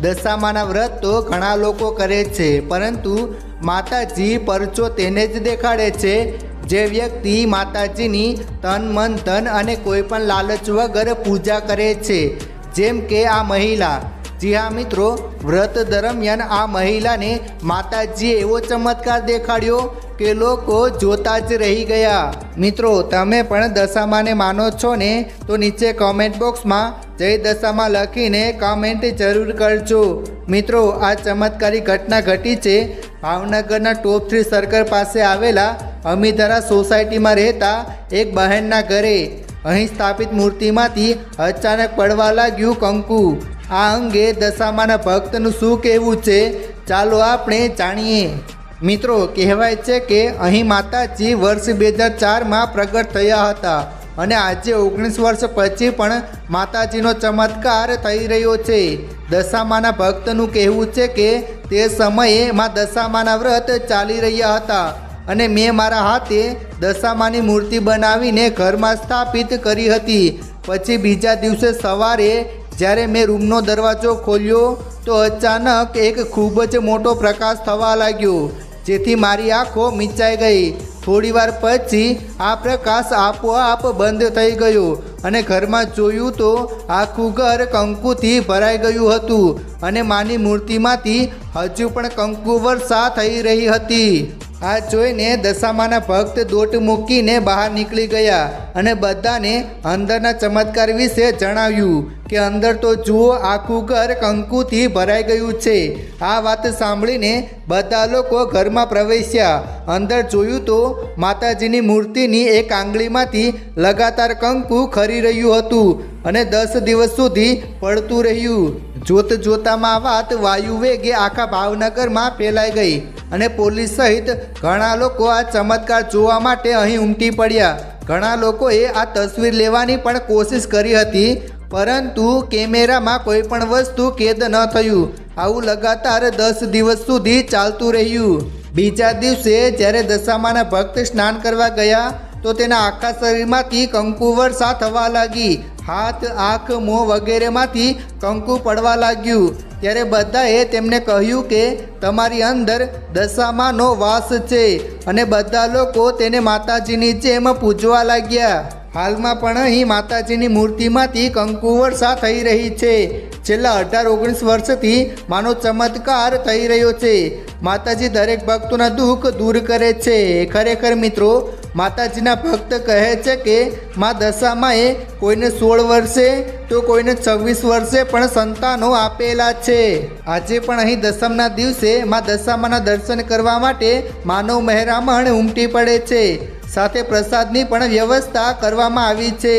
દશામાના વ્રત તો ઘણા લોકો કરે છે, પરંતુ માતાજી પરચો તેને જ દેખાડે છે. જે વ્યક્તિ માતાજીની તન, મન, ધન અને કોઈ પણ લાલચ વગર પૂજા કરે છે. જેમ કે આ મહિલા. જી હા મિત્રો, વ્રત દરમિયાન આ મહિલાને માતાજીએ એવો ચમત્કાર દેખાડ્યો કે લોકો જોતા જ રહી ગયા. મિત્રો, તમે પણ દશામાને માનો છો ને? તો નીચે કોમેન્ટ બોક્સમાં જય દશામાં લખીને કોમેન્ટ જરૂર કરજો. મિત્રો, આ ચમત્કારી ઘટના ઘટી છે. ભાવનગરના ટોપ થ્રી સર્કલ પાસે આવેલા અમીધરા સોસાયટીમાં રહેતા એક બહેનના ઘરે અહીં સ્થાપિત મૂર્તિમાંથી અચાનક પડવા લાગ્યું કંકુ. આ અંગે દશામાના ભક્તનું શું કહેવું છે? ચાલો આપણે જાણીએ. મિત્રો, કહેવાય છે કે અહીં માતાજી વર્ષ બે હજાર ચારમાં પ્રગટ થયા હતા અને આજે ઓગણીસ વર્ષ પછી પણ માતાજીનો ચમત્કાર થઈ રહ્યો છે. દશામાના ભક્તનું કહેવું છે કે તે સમયે માં દશામાના વ્રત ચાલી રહ્યા હતા અને મેં મારા હાથે દશામાની મૂર્તિ બનાવીને ઘરમાં સ્થાપિત કરી હતી. પછી બીજા દિવસે સવારે જ્યારે મેં રૂમનો દરવાજો ખોલ્યો તો અચાનક એક ખૂબ જ મોટો પ્રકાશ થવા લાગ્યો. જેથી મારી આંખો મીંચાઈ ગઈ. થોડીવાર પછી આ પ્રકાશ આપોઆપ બંધ થઈ ગયો અને ઘરમાં જોયું તો આખું ઘર કંકુથી ભરાઈ ગયું હતું અને માની મૂર્તિમાંથી હજુ પણ કંકુ વર્ષા થઈ રહી હતી. આ જોઈને દશામાના ભક્ત દોટ મૂકીને બહાર નીકળી ગયા. અને બધાને અંદરના ચમત્કાર વિશે જણાવ્યું કે અંદર તો જુઓ આખું ઘર કંકુથી ભરાઈ ગયું છે. આ વાત સાંભળીને બધા લોકો ઘરમાં પ્રવેશ્યા. અંદર જોયું તો માતાજીની મૂર્તિની એક આંગળીમાંથી લગાતાર કંકુ ખરી રહ્યું હતું અને દસ દિવસ સુધી પડતું રહ્યું. જોત જોતામાં વાત વાયુ વેગે આખા ભાવનગરમાં ફેલાઈ ગઈ અને પોલીસ સહિત ઘણા લોકો આ ચમત્કાર જોવા માટે અહીં ઉમટી પડ્યા. ઘણા લોકોએ આ તસવીર લેવાની પણ કોશિશ કરી હતી, પરંતુ કેમેરામાં કોઈ પણ વસ્તુ કેદ ન થયું. આવું લગાતાર દસ દિવસ સુધી ચાલતું રહ્યું. બીજા દિવસે જ્યારે દશામાના ભક્ત સ્નાન કરવા ગયા, તો તેના આખા શરીરમાંથી કંકુ વર્ષા થવા લાગી. હાથ, આંખ, મોં વગેરેમાંથી કંકુ પડવા લાગ્યું. ત્યારે બધાએ તેમને કહ્યું કે, તમારી અંદર દશામાનો વાસ છે. અને બધા લોકો તેને માતાજીની જેમ પૂજવા લાગ્યા. હાલમાં પણ અહીં માતાજીની મૂર્તિમાંથી કંકુ વર્ષા થઈ રહી છે. છેલ્લા અઢાર, ઓગણીસ વર્ષથી માનો ચમત્કાર થઈ રહ્યો છે. માતાજી દરેક ભક્તોના દુઃખ દૂર કરે છે. ખરેખર મિત્રો માતાજીના ભક્ત કહે છે કે મા દશામાએ કોઈને સોળ વર્ષે તો કોઈને છવ્વીસ વર્ષે પણ સંતાનો આપેલા છે. આજે પણ અહીં દસમના દિવસે મા દશામાના દર્શન કરવા માટે માનવ મહેરામણ ઉમટી પડે છે. સાથે પ્રસાદની પણ વ્યવસ્થા કરવામાં આવી છે.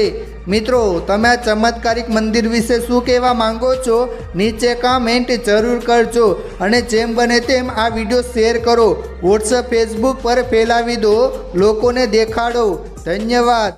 મિત્રો, તમે આ ચમત્કારિક મંદિર વિશે શું કહેવા માંગો છો? નીચે કમેન્ટ જરૂર કરજો. અને જેમ બને તેમ આ વીડિયો શેર કરો. વોટ્સઅપ ફેસબુક પર ફેલાવી દો. લોકોને દેખાડો. ધન્યવાદ.